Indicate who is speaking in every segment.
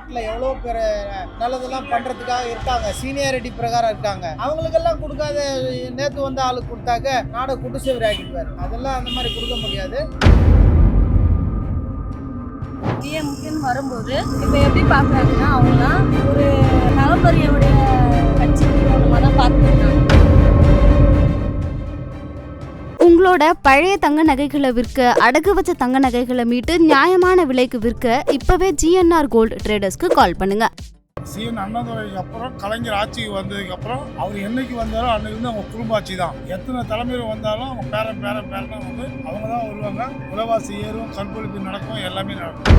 Speaker 1: நாட்டில் எவ்வளோ பேர் நல்லதெல்லாம் பண்ணுறதுக்காக இருக்காங்க. சீனியாரிட்டி பிரகாரம் இருக்காங்க. அவங்களுக்கெல்லாம் கொடுக்காத நேற்று வந்த ஆளுக்கு கொடுத்தாக்க நாடை குட்டு சேவரி ஆக்கிடுவார். அதெல்லாம் அந்த மாதிரி கொடுக்க முடியாது.
Speaker 2: டிஎம்கேன்னு வரும்போது இப்போ எப்படி பார்க்குறாங்கன்னா அவங்களாம் ஒரு நலம்பரியவுடைய கட்சி மூலமாக தான் பார்த்துருக்காங்க.
Speaker 3: உங்களோட பழைய தங்க நகைகளை விற்க அடகு வச்ச தங்க நகைகளை மீட்டு நியாயமான விலைக்கு விற்க இப்பவே ஜிஎன்ஆர் கோல்டு ட்ரேடர்ஸ்க்கு கால் பண்ணுங்க.
Speaker 4: சிஎன் அண்ணாதுரைக்கு அப்புறம் கலைஞர் ஆட்சிக்கு வந்ததுக்கு அப்புறம் அவர் என்னைக்கு வந்தாரோ அன்னைக்கு இருந்து அவங்க குடும்ப ஆட்சி தான். எத்தனை தலைமையில் வந்தாலும் அவங்க பேரன் பேரன் பேரன் வந்து அவங்க தான் வருவாங்க. உலவாசி ஏறும் கற்பழிப்பு நடக்கும் எல்லாமே நடக்கும்.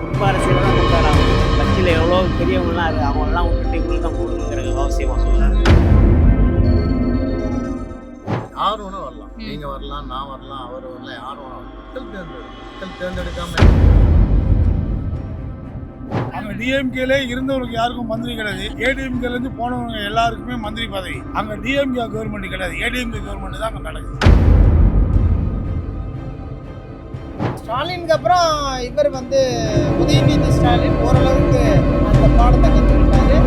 Speaker 5: குடும்ப அரசியல் தான் கொண்டு வராங்க கட்சியில் எவ்வளோ பெரியவங்கலாம் இருக்கு அவங்களெல்லாம் விட்டுட்டு இவங்களுக்கு தான் கொடுக்கணுங்கிற அவசியமாக சொல்கிறேன்
Speaker 6: யார் வேணா வரலாம் நீங்க வரலாம் நான் வரலாம் அவர் வரலாம் யார் வேணா வரலாம். மக்கள் தேர்ந்தெடு மக்கள் தேர்ந்தெடுக்காம.
Speaker 4: அங்கே டிஎம்கேலே இருந்தவங்களுக்கு யாருக்கும் மந்திரி கிடையாது. ஏடிஎம்கேல இருந்து போனவங்க எல்லாருக்குமே மந்திரி பதவி. அங்கே டிஎம்கே கவர்மெண்ட் கிடையாது. ஏடிஎம்கே கவர்மெண்ட் தான் அங்கே நடக்குது.
Speaker 1: ஸ்டாலினுக்கு அப்புறம் இவர் வந்து உதயநிதி ஸ்டாலின் ஓரளவுக்கு அந்த பாடத்தை கற்றுக்கிட்டாரு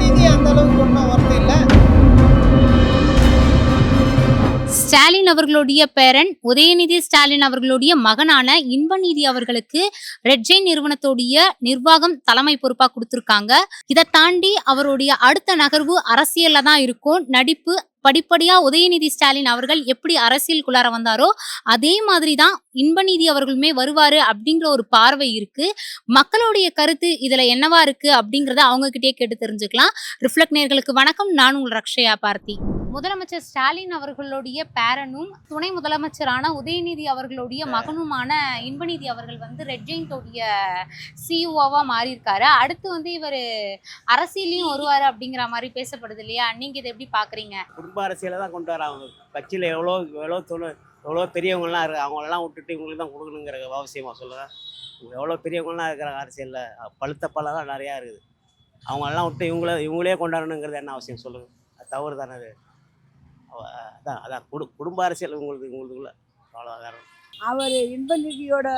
Speaker 1: நீதி அந்த அளவுக்கு ஒன்றும் ஒர்த்து இல்லை.
Speaker 7: ஸ்டாலின் அவர்களுடைய பேரன் உதயநிதி ஸ்டாலின் அவர்களுடைய மகனான இன்பநீதி அவர்களுக்கு ரெட்ஜை நிறுவனத்துடைய நிர்வாகம் தலைமை பொறுப்பா கொடுத்திருக்காங்க. இதை தாண்டி அவருடைய அடுத்த நகர்வு அரசியல்ல தான் இருக்கும். நடிப்பு படிப்படியா உதயநிதி ஸ்டாலின் அவர்கள் எப்படி அரசியலுக்குள்ளார வந்தாரோ அதே மாதிரி தான் இன்பநீதி அவர்களுமே வருவாரு அப்படிங்கிற ஒரு பார்வை இருக்கு. மக்களுடைய கருத்து இதுல என்னவா இருக்கு அப்படிங்கறத அவங்க கிட்டே கேட்டு தெரிஞ்சுக்கலாம். ரிஃப்ளெக்ட் நேர்களுக்கு வணக்கம். நான் உங்கள் ரக்ஷயா பார்த்தி. முதலமைச்சர் ஸ்டாலின் அவர்களுடைய பேரனும் துணை முதலமைச்சரான உதயநிதி அவர்களுடைய மகனுமான இன்பநிதி அவர்கள் வந்து ரெட் ஜெயின்டோடைய சிஇஓவா மாறியிருக்காரு. அடுத்து வந்து இவர் அரசியலையும் வருவாரு அப்படிங்கிற மாதிரி பேசப்படுது இல்லையா? நீங்க இதை எப்படி பாக்குறீங்க?
Speaker 5: குடும்ப அரசியலை தான் கொண்டு வராங்க. கட்சியில் எவ்வளோ எவ்வளோ தொழில் எவ்வளோ பெரியவங்கலாம் இருக்கு அவங்களெல்லாம் விட்டுட்டு இவங்களுக்கு தான் கொடுக்கணுங்கிற அவசியமாக சொல்கிறேன் எவ்வளோ பெரியவங்கலாம் இருக்கிறாங்க அரசியலில். பழுத்த பழம்லாம் நிறையா இருக்குது. அவங்களெல்லாம் விட்டு இவங்கள இவங்களே கொண்டாடணுங்கிறது என்ன அவசியம் சொல்லுங்கள் அது தவறு தானே அது. அதான் அதான். குடு குடும்ப அரசியல் உங்களுக்கு உங்களுக்குள்ள அவ்வளோ வேற ஒண்ணும்
Speaker 2: அவர் இன்பநிதியோட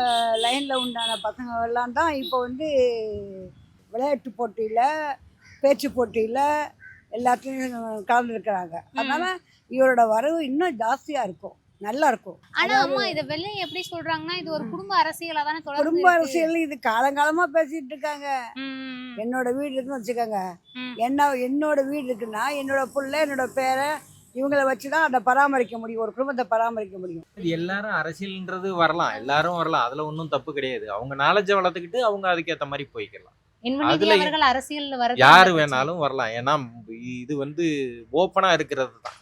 Speaker 2: லைனில் உண்டான பசங்க எல்லாம் தான் இப்போ வந்து விளையாட்டு போட்டியில் பேச்சு போட்டியில் எல்லாத்துலேயும் கலந்துருக்கிறாங்க. அதனால இவரோட வரவு இன்னும் ஜாஸ்தியாக இருக்கும். நல்லா இருக்கும்.
Speaker 7: ஆனா அம்மா இதை வெளில எப்படி சொல்றாங்கன்னா இது ஒரு குடும்ப அரசியலா தானே
Speaker 2: குடும்ப. அரசியல் இது காலங்காலமாக பேசிட்டு இருக்காங்க.
Speaker 7: ம்,
Speaker 2: என்னோட வீடு இருக்குன்னு வச்சுக்கோங்க. என்ன என்னோட வீடு இருக்குன்னா என்னோட புள்ள என்னோட பேரை இவங்கள வச்சு தான் அதை பராமரிக்க முடியும் ஒரு குடும்பத்தை பராமரிக்க முடியும்.
Speaker 8: இது எல்லாரும் அரசியல்ன்றது வரலாம். எல்லாரும் வரலாம். அதுல ஒன்றும் தப்பு கிடையாது. அவங்க நாலேஜை வளர்த்துக்கிட்டு அவங்க அதுக்கேத்த மாதிரி போய்க்கலாம். அதுல
Speaker 7: அவர்கள் அரசியல் வர
Speaker 8: யாரு வேணாலும் வரலாம். ஏன்னா இது வந்து ஓப்பனா இருக்கிறது தான்.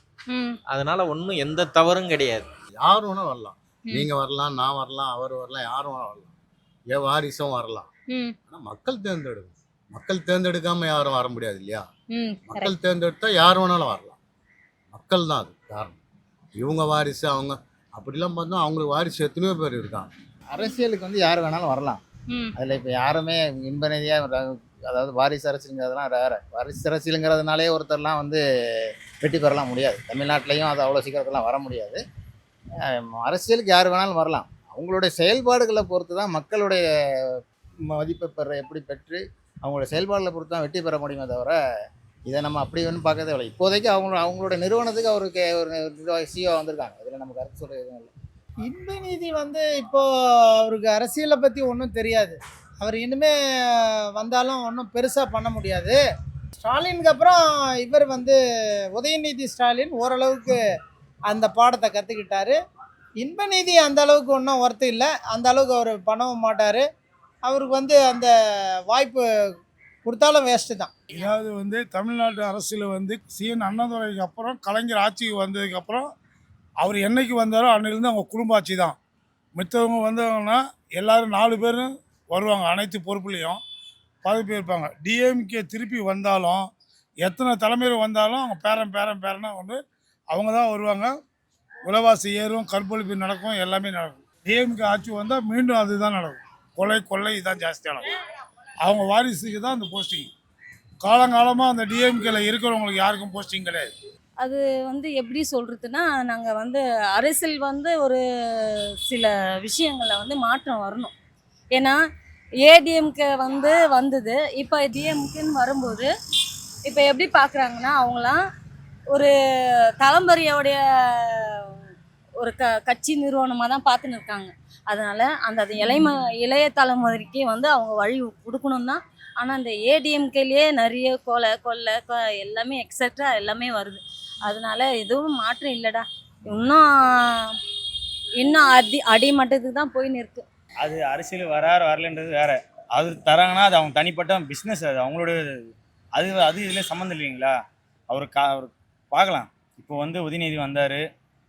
Speaker 8: அதனால ஒன்றும் எந்த தவறும் கிடையாது.
Speaker 6: யார் வேணா வரலாம். நீங்க வரலாம் நான் வரலாம் அவர் வரலாம் யார் வேணா வரலாம். என் வாரிசும் வரலாம். ஆனா மக்கள் தேர்ந்தெடுக்கும் மக்கள் தேர்ந்தெடுக்காம யாரும் வர முடியாது இல்லையா. மக்கள் தேர்ந்தெடுத்தா யார் வேணாலும் வரலாம். மக்கள் தான் அது. காரணம். இவங்க வாரிசு அவங்க அப்படிலாம் பார்த்தா அவங்களுக்கு வாரிசு எத்தனையோ பேர் இருக்காங்க.
Speaker 9: அரசியலுக்கு வந்து யார் வேணாலும் வரலாம். அதில் இப்போ யாருமே இன்பநிதியாக அதாவது வாரிசு அரசியலுங்கிறதுலாம் வேற வாரிசு அரசியலுங்கிறதுனாலே ஒருத்தர்லாம் வந்து வெற்றி பெறலாம் முடியாது. தமிழ்நாட்டிலையும் அது அவ்வளோ சீக்கிரத்தெல்லாம் வர முடியாது. அரசியலுக்கு யார் வேணாலும் வரலாம். அவங்களுடைய செயல்பாடுகளை பொறுத்து தான் மக்களுடைய மதிப்பை பெற எப்படி பெற்று அவங்களுடைய செயல்பாடுகளை பொறுத்து தான் வெற்றி பெற முடியுமே தவிர இதை நம்ம அப்படி ஒன்றும் பார்க்கறதே இல்லை. இப்போதைக்கு அவங்க அவங்களோட நிறுவனத்துக்கு அவருக்கு ஒரு நிர்வாகி சிஓ வந்திருக்காங்க. இதில் நமக்கு கருத்து சொல்ல எதுவும் இல்லை.
Speaker 1: இன்பநீதி வந்து இப்போது அவருக்கு அரசியலை பற்றி ஒன்றும் தெரியாது. அவர் இன்னுமே வந்தாலும் ஒன்றும் பெருசாக பண்ண முடியாது. ஸ்டாலினுக்கு அப்புறம் இவர் வந்து உதயநிதி ஸ்டாலின் ஓரளவுக்கு அந்த பாடத்தை கற்றுக்கிட்டாரு இன்பநீதி அந்த அளவுக்கு ஒன்றும் ஒர்த்து இல்லை. அந்த அளவுக்கு அவர் பண்ணவும் மாட்டார். அவருக்கு வந்து அந்த வாய்ப்பு கொடுத்தாலும் வேஸ்ட்டு தான்.
Speaker 4: இதாவது வந்து தமிழ்நாட்டு அரசியல் வந்து சிஎன் அண்ணாதுரைக்கு அப்புறம் கலைஞர் ஆட்சிக்கு வந்ததுக்கு அப்புறம் அவர் என்னைக்கு வந்தாரோ அன்னையிலேருந்து அவங்க குடும்ப ஆட்சி தான். மித்தவங்க வந்தவங்கன்னா எல்லோரும் நாலு பேரும் வருவாங்க அனைத்து பொறுப்புலேயும் பதவி இருப்பாங்க. டிஎம்கே திருப்பி வந்தாலும் எத்தனை தலைமையில் வந்தாலும் அவங்க பேரன் பேரன் பேரனா வந்து அவங்க தான் வருவாங்க. விலைவாசி ஏறும் கற்பழிப்பு நடக்கும் எல்லாமே நடக்கும். டிஎம்கே ஆட்சி வந்தால் மீண்டும் அதுதான் நடக்கும். கொலை கொள்ளை இதுதான் ஜாஸ்தியாக நடக்கும் அவங்க வாரிசுக்கு தான் அந்த போஸ்டிங் காலங்காலமாக அந்த டிஎம்கேல இருக்கிறவங்களுக்கு யாருக்கும் போஸ்டிங் கிடையாது.
Speaker 2: அது வந்து எப்படி சொல்கிறதுனா நாங்கள் வந்து அரசியல் வந்து ஒரு சில விஷயங்களில் வந்து மாற்றம் வரணும். ஏன்னா
Speaker 10: ஏடிஎம்கே வந்து வந்தது. இப்போ டிஎம்கேன்னு வரும்போது இப்போ எப்படி பார்க்குறாங்கன்னா அவங்களாம் ஒரு தலைமுறையோடைய ஒரு க கட்சி நிறுவனமாக தான் பார்த்துன்னு இருக்காங்க. அதனால் அந்த அது இளைம இளைய தலைமுறைக்கு வந்து அவங்க வழி கொடுக்கணும் தான் ஆனால் அந்த ஏடிஎம்கேலேயே நிறைய கொலை கொள்ளை கொ எல்லாமே எக்ஸட்ரா எல்லாமே வருது. அதனால எதுவும் மாற்றம் இல்லைடா. இன்னும் இன்னும் அடி அடிமட்டத்துக்கு தான் போயின்னு இருக்கு
Speaker 11: அது அரசியல் வராரு வரலன்றது வேற. அது தராங்கன்னா அது அவங்க தனிப்பட்ட பிஸ்னஸ் அது. அவங்களோட. அது அது இதில் சம்மந்தம் இல்லைங்களா? அவர் கா அவர் பார்க்கலாம். இப்போ வந்து உதயநிதி வந்தார்.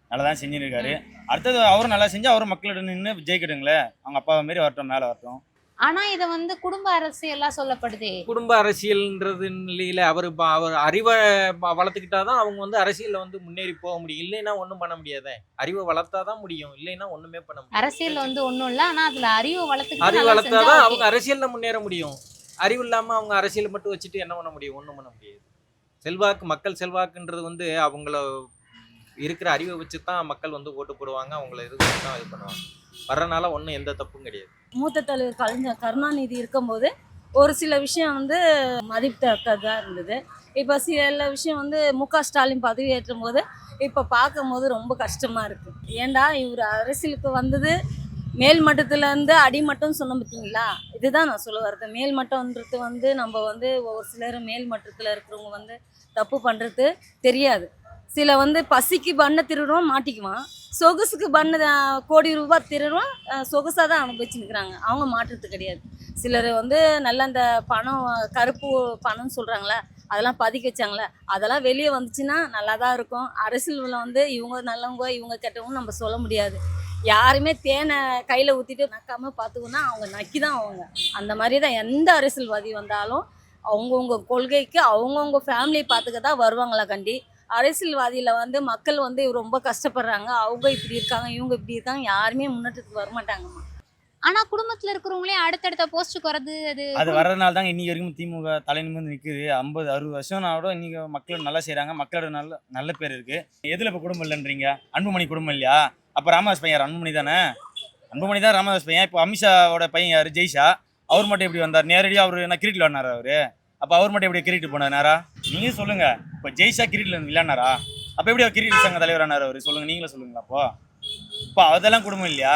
Speaker 11: நல்லா தான் செஞ்சுருக்காரு அடுத்தது அவரும் நல்லா செஞ்சு அவரும் மக்களிடம் நின்று ஜெயிக்கட்டுங்களே. அவங்க அப்பா மாரி வரட்டும் மேலே வரட்டும்.
Speaker 7: ஆனா இத வந்து குடும்ப அரசியலா சொல்லப்படுதே?
Speaker 8: குடும்ப அரசியல்ன்றது இல்ல அவர் ப- அவர் அறிவை வளர்த்துக்கிட்டாதான் அவங்க வந்து அரசியல்ல வந்து முன்னேறி போக முடியும். இல்லைன்னா ஒண்ணும் பண்ண முடியாதே. அறிவை வளர்த்தாதான் முடியும். இல்லைன்னா ஒண்ணுமே பண்ண முடியாது.
Speaker 7: அரசியல் வந்து ஒண்ணும் இல்ல ஆனா அதுல அறிவு வளர்த்துக்கிட்டு
Speaker 8: அறிவு வளர்த்தாதான் அவங்க. அரசியல்ல முன்னேற முடியும். அறிவு இல்லாம அவங்க அரசியல் மட்டும் வச்சுட்டு என்ன பண்ண முடியும்? ஒண்ணும் பண்ண முடியாது. செல்வாக்கு மக்கள் செல்வாக்குன்றது வந்து அவங்கள இருக்கிற அறிவை வச்சு தான் மக்கள் வந்து ஓட்டு போடுவாங்க அவங்கள இது தான் இது பண்ணுவாங்க. வர்றனால ஒன்றும் எந்த தப்பும் கிடையாது.
Speaker 10: மூத்த தலைவர் கலைஞர் கருணாநிதி இருக்கும்போது ஒரு சில விஷயம் வந்து மதிப்பிடத்தக்கதாக இருந்தது. இப்போ சில விஷயம் வந்து மு க ஸ்டாலின் பதவியேற்றும் போது இப்போ பார்க்கும்போது ரொம்ப கஷ்டமாக இருக்குது ஏன்டா இவர் அரசியலுக்கு வந்தது மேல் மட்டத்துலேருந்து அடிமட்டம் சொன்னோம் பார்த்தீங்களா இதுதான் நான் சொல்ல வரது மேல் மட்டம்ன்றது வந்து நம்ம வந்து ஒரு சிலர் மேல் மட்டத்தில் இருக்கிறவங்க வந்து தப்பு பண்ணுறது தெரியாது. சில வந்து பசிக்கு பண்ண திருடுவான் மாட்டிக்குவான். சொகுசுக்கு பண்ண கோடி ரூபாய் திருடுவான் சொகுசாக தான் அனுபவிச்சு நிற்கிறாங்க அவங்க மாற்றுறது கிடையாது. சிலர் வந்து நல்ல அந்த பணம் கருப்பு பணம்னு சொல்கிறாங்களே அதெல்லாம் பதுக்கி வச்சாங்களே அதெல்லாம் வெளியே வந்துச்சுன்னா நல்லா தான் இருக்கும். அரசியலில் வந்து இவங்க நல்லவங்க இவங்க கெட்டவங்க நம்ம சொல்ல முடியாது. யாருமே தேனை கையில் ஊற்றிட்டு நக்காமல் பார்த்துக்கோன்னா அவங்க நக்கி தான் அவங்க அந்த மாதிரி தான் எந்த அரசியல்வாதி வந்தாலும் அவங்கவுங்க கொள்கைக்கு அவங்கவுங்க ஃபேமிலியை பார்த்துக்க தான் வருவாங்களா கண்டி. அரசியல்வாதியில் வந்து மக்கள் வந்து ரொம்ப கஷ்டப்படுறாங்க. அவங்க இப்படி இருக்காங்க இவங்க இப்படி இருக்காங்க. யாருமே முன்னேற்றத்துக்கு வரமாட்டாங்கம்மா
Speaker 7: ஆனா குடும்பத்துல இருக்கிறவங்களே அடுத்தடுத்த போஸ்ட்டுக்கு வர்றது அது
Speaker 11: அது வர்றதுனால தாங்க இன்னைக்கு வரைக்கும் திமுக தலை நிமிர்ந்து நிற்குது ஐம்பது அறுபது வருஷம் கூட இன்னைக்கு மக்கள் நல்லா செய்கிறாங்க மக்களோட நல்ல நல்ல பேர் இருக்கு. எதில் இப்போ குடும்பம் இல்லைன்றீங்க? அன்புமணி குடும்பம் இல்லையா? அப்போ ராமதாஸ் பையன்? அன்புமணி தானே? அன்புமணி தான் ராமதாஸ் பையன். இப்போ அமித்ஷாவோட பையன் யார்? ஜெய்ஷா. அவர் மட்டும் எப்படி வந்தார்? நேரடியாக அவர் என்ன கிரிக்கெட் விளாட்னாரா அவர்? அப்போ அவர் மட்டும் எப்படி கிரிக்கெட் போனார் நேரா நீங்கள் சொல்லுங்க. இப்போ ஜெய்ஷா கிரிக்கெட்ல விளையாடினாரா? அப்போ எப்படி அவர் கிரிக்கெட் சங்க தலைவர் ஆனார் அவர்? சொல்லுங்க. நீங்களே சொல்லுங்களா அப்போ. இப்போ அதெல்லாம் குடும்பம் இல்லையா?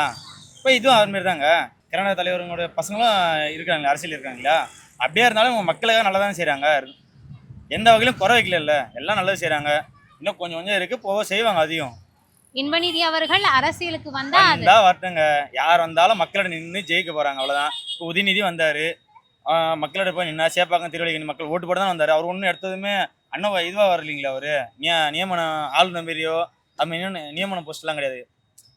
Speaker 11: இப்போ இதுவும் அது மாதிரி தாங்க கர்நாடக தலைவர்களோட பசங்களும் இருக்காங்க அரசியல் இருக்காங்க இல்லையா அப்படியே இருந்தாலும் அவங்க மக்களுக்காக நல்லா தான் செய்கிறாங்க எந்த வகையிலும் குறை வைக்கல எல்லாம் நல்லது செய்கிறாங்க இன்னும் கொஞ்சம் கொஞ்சம் இருக்குது போக செய்வாங்க அதையும்.
Speaker 7: இன்பநிதி அவர்கள் அரசியலுக்கு வந்தா அது
Speaker 11: வந்தா வரட்டுங்க. யார் வந்தாலும் மக்களோட நின்று ஜெயிக்க போறாங்க. அவ்வளவுதான். இப்போ உதயநிதி வந்தாரு. மக்களோட போய் நின்னா சேப்பாக்கம் திருவள்ளிக்கணி மக்கள் ஓட்டு போட தான் வந்தார். அவர் ஒன்றும் எடுத்ததுமே அண்ணன் இதுவாக வரலீங்களா அவர்? நிய நியமனம் ஆளுநர் மாரியோ அது மாதிரி நியமன போஸ்ட்லாம் கிடையாது.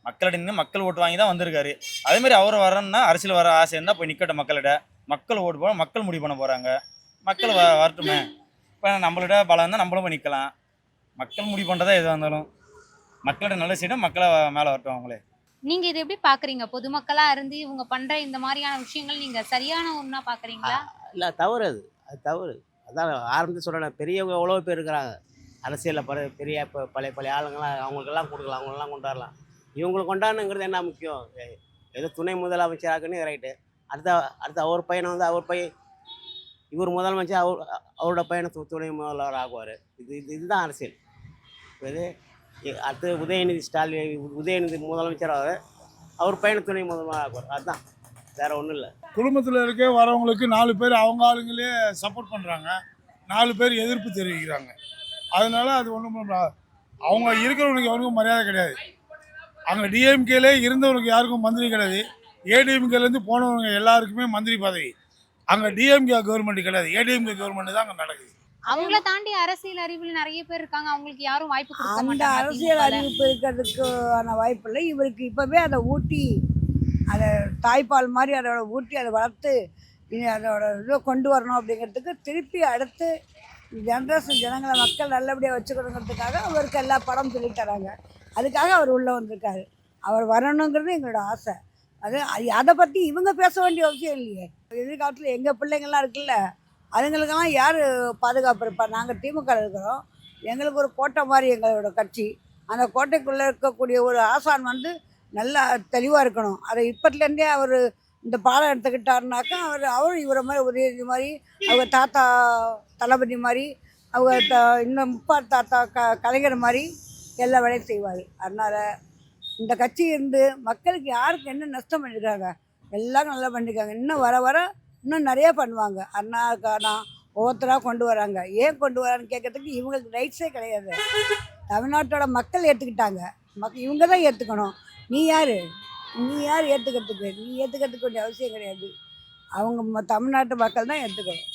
Speaker 11: மக்களிட நின்று மக்கள் ஓட்டு வாங்கி தான் வந்திருக்காரு. அதேமாதிரி அவர் வரணும்னா அரசியல் வர ஆசை இருந்தால் போய் நிற்கட்டும் மக்களிட மக்கள் ஓட்டு போட மக்கள் முடிவு பண்ண போகிறாங்க மக்கள் வ வரட்டுமே. இப்போ நம்மளோட பலம் இருந்தால் நம்மளும் போய் நிற்கலாம் மக்கள் முடிவு பண்ணுறதா எதுவாக இருந்தாலும். மக்களோட நல்ல செய்யணும் மக்களை மேலே வரட்டும் அவங்களே.
Speaker 7: நீங்க இது எப்படி பாக்குறீங்க? பொதுமக்களா இருந்து இவங்க பண்ற இந்த மாதிரியான விஷயங்கள் நீங்க சரியான ஒண்ணா பாக்குறீங்களா?
Speaker 5: இல்லை தவறு அது அது தவறு. அதான் ஆரம்பத்தில் சொல்கிறேன் பெரியவங்க எவ்வளோ பேர் இருக்கிறாங்க. அரசியலில் பல பெரிய இப்போ பழைய பழைய ஆளுங்களாம் அவங்களுக்கெல்லாம் கொடுக்கலாம் அவங்களெல்லாம் கொண்டாடலாம். இவங்களை கொண்டாடணுங்கிறது என்ன முக்கியம்? ஏதோ துணை முதலமைச்சராக்குன்னு ரைட்டு அடுத்த அடுத்த அவர் பையனை வந்து அவர் பையன் இவர் முதலமைச்சர் அவர் அவரோட பையனை து- துணை முதல்வர் ஆகுவார் இது இது இதுதான் அரசியல். இது அடுத்து உதயநிதி ஸ்டாலின் உதயநிதி முதலமைச்சராக அவர் பையனை துணை முதல்வராக அதுதான் வேற ஒன்றும் இல்லை.
Speaker 4: குடும்பத்தில் இருக்க வரவங்களுக்கு நாலு பேர் அவங்க ஆளுங்களே சப்போர்ட் பண்ணுறாங்க நாலு பேர் எதிர்ப்பு தெரிவிக்கிறாங்க. அதனால அது ஒன்றும் அவங்க இருக்கிறவனுக்கு எவனுக்கும் மரியாதை கிடையாது. அங்கே டிஎம்கேலே இருந்தவனுக்கு யாருக்கும் மந்திரி கிடையாது. ஏடிஎம்கேலேருந்து போனவங்க எல்லாருக்குமே மந்திரி பதவி. அங்கே டிஎம்கே கவர்மெண்ட் கிடையாது. ஏடிஎம்கே கவர்மெண்ட் தான் அங்கே நடக்குது.
Speaker 7: அவங்கள தாண்டி அரசியல் அறிவில் நிறைய பேர் இருக்காங்க. அவங்களுக்கு யாரும் வாய்ப்பு கொடுக்க
Speaker 2: அந்த
Speaker 7: மாட்டாங்க
Speaker 2: அரசியல்
Speaker 7: திமுகல.
Speaker 2: அறிவிப்பு இருக்கிறதுக்கான வாய்ப்பு இல்லை. இவருக்கு இப்போவே அதை ஊட்டி அதை தாய்ப்பால் மாதிரி அதோட ஊட்டி அதை வளர்த்து இனி அதோட இதை கொண்டு வரணும் அப்படிங்கிறதுக்கு திருப்பி அடுத்து ஜென்ரேஷன் ஜனங்களை மக்கள் நல்லபடியாக வச்சுக்கணுங்கிறதுக்காக அவருக்கு எல்லா படம் சொல்லித் தராங்க. அதுக்காக அவர் உள்ளே வந்திருக்காரு. அவர் வரணுங்கிறது எங்களோட ஆசை. அது- அதை பற்றி இவங்க பேச வேண்டிய அவசியம் இல்லையே. எதிர்காலத்தில் எங்கள் பிள்ளைங்கள்லாம் இருக்குல்ல அதுங்களுக்கெல்லாம் யார் பாதுகாப்பு இருப்பா? நாங்கள் திமுக இருக்கிறோம். எங்களுக்கு ஒரு கோட்டை மாதிரி எங்களோட கட்சி. அந்த கோட்டைக்குள்ளே இருக்கக்கூடிய ஒரு ஆசான் வந்து நல்லா தெளிவாக இருக்கணும். அதை இப்பத்துலேருந்தே அவர் இந்த பாடம் எடுத்துக்கிட்டாருனாக்கா அவர் அவர் இவரை மாதிரி உதயநிதி மாதிரி அவங்க தாத்தா தளபதி மாதிரி அவங்க த இன்னும் முப்பார் தாத்தா க கலைஞர் மாதிரி எல்லா வேலையும் செய்வார். அதனால் இந்த கட்சி இருந்து மக்களுக்கு யாருக்கு என்ன நஷ்டம் பண்ணியிருக்காங்க எல்லாரும் நல்லா பண்ணியிருக்காங்க இன்னும் வர வர இன்னும் நிறைய பண்ணுவாங்க. அண்ணாக்கானா ஒவ்வொருத்தராக கொண்டு வராங்க. ஏன் கொண்டு வரான்னு கேட்கறதுக்கு இவங்களுக்கு ரைட்ஸே கிடையாது. தமிழ்நாட்டோட மக்கள் ஏற்றுக்கிட்டாங்க மக் இவங்க தான் ஏற்றுக்கணும் நீ யார்? நீ யார் ஏற்றுக்கிறதுக்கு நீ ஏற்றுக்கிறதுக்கு வேண்டிய அவசியம் கிடையாது. அவங்க ம- தமிழ்நாட்டு மக்கள் தான் ஏற்றுக்கணும்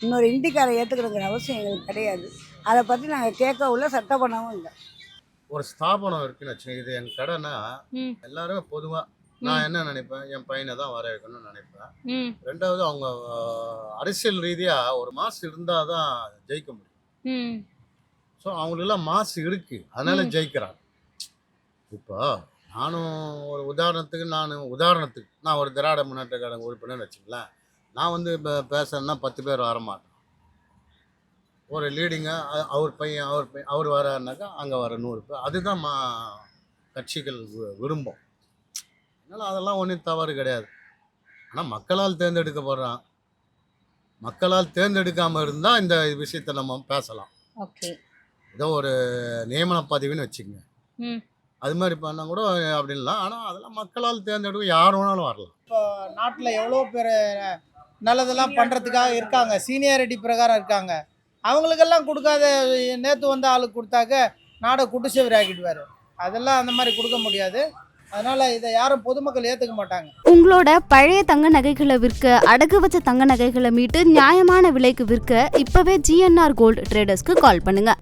Speaker 2: இன்னொரு இந்திக்காரை ஏற்றுக்கணுங்கிற அவசியம் எங்களுக்கு கிடையாது. அதை பற்றி நாங்கள் கேட்கவும் இல்லை சட்டம் பண்ணவும் இல்லை.
Speaker 6: ஒரு ஸ்தாபனம் இருக்குன்னு வச்சுக்கோங்க. இது என் கடைன்னா
Speaker 7: ம்.
Speaker 6: எல்லாருமே பொதுவாக நான் என்ன நினைப்பேன்? என் பையனை தான் வர வைக்கணும்னு நினைப்பேன் ரெண்டாவது அவங்க அரசியல் ரீதியாக ஒரு மாசு இருந்தால் தான் ஜெயிக்க முடியும். ஸோ அவங்களுக்கெல்லாம் மாசு இருக்கு. அதனால. ஜெயிக்கிறாங்க. இப்போ நானும் ஒரு உதாரணத்துக்கு நான் உதாரணத்துக்கு நான் ஒரு திராவிட முன்னேற்ற கழக உறுப்பினர் நான் வந்து இப்போ பேசுறேன்னா பத்து பேர் வரமாட்டேன் ஒரு லீடிங்காக அவர் பையன் அவர் பையன் அவர் வராருனாக்கா அங்கே வர நூறு பேர். அதுதான் மா கட்சிகள் விரும்பும். அதனால் அதெல்லாம் ஒன்றும் தவறு கிடையாது. ஆனால் மக்களால் தேர்ந்தெடுக்கப்படுறான். மக்களால் தேர்ந்தெடுக்காமல் இருந்தால் இந்த விஷயத்தை நம்ம பேசலாம்.
Speaker 7: ஓகே.
Speaker 6: ஏதோ ஒரு நியமன பதிவுன்னு வச்சுக்கோங்க.
Speaker 7: ம்.
Speaker 6: அது மாதிரி பண்ணால் கூட அப்படின்லாம். ஆனால் அதெல்லாம் மக்களால் தேர்ந்தெடுக்க யார் வேணாலும் வரலாம்.
Speaker 1: இப்போ நாட்டில் எவ்வளோ பேர் நல்லதெல்லாம் பண்ணுறதுக்காக இருக்காங்க. சீனியாரிட்டி பிரகாரம் இருக்காங்க. அவங்களுக்கெல்லாம் கொடுக்காத நேற்று வந்த ஆளுக்கு கொடுத்தாக்க நாடை குட்டுச்சவரி ஆக்கிடுவார் அதெல்லாம் அந்த மாதிரி கொடுக்க முடியாது. அதனால இதை யாரும் பொதுமக்கள் ஏத்துக்க மாட்டாங்க.
Speaker 3: உங்களோட பழைய தங்க நகைகளை விற்க அடகு வச்ச தங்க நகைகளை மீட்டு நியாயமான விலைக்கு விற்க இப்பவே ஜிஎன்ஆர் கோல்ட் ட்ரேடர்ஸ்க்கு கால் பண்ணுங்க.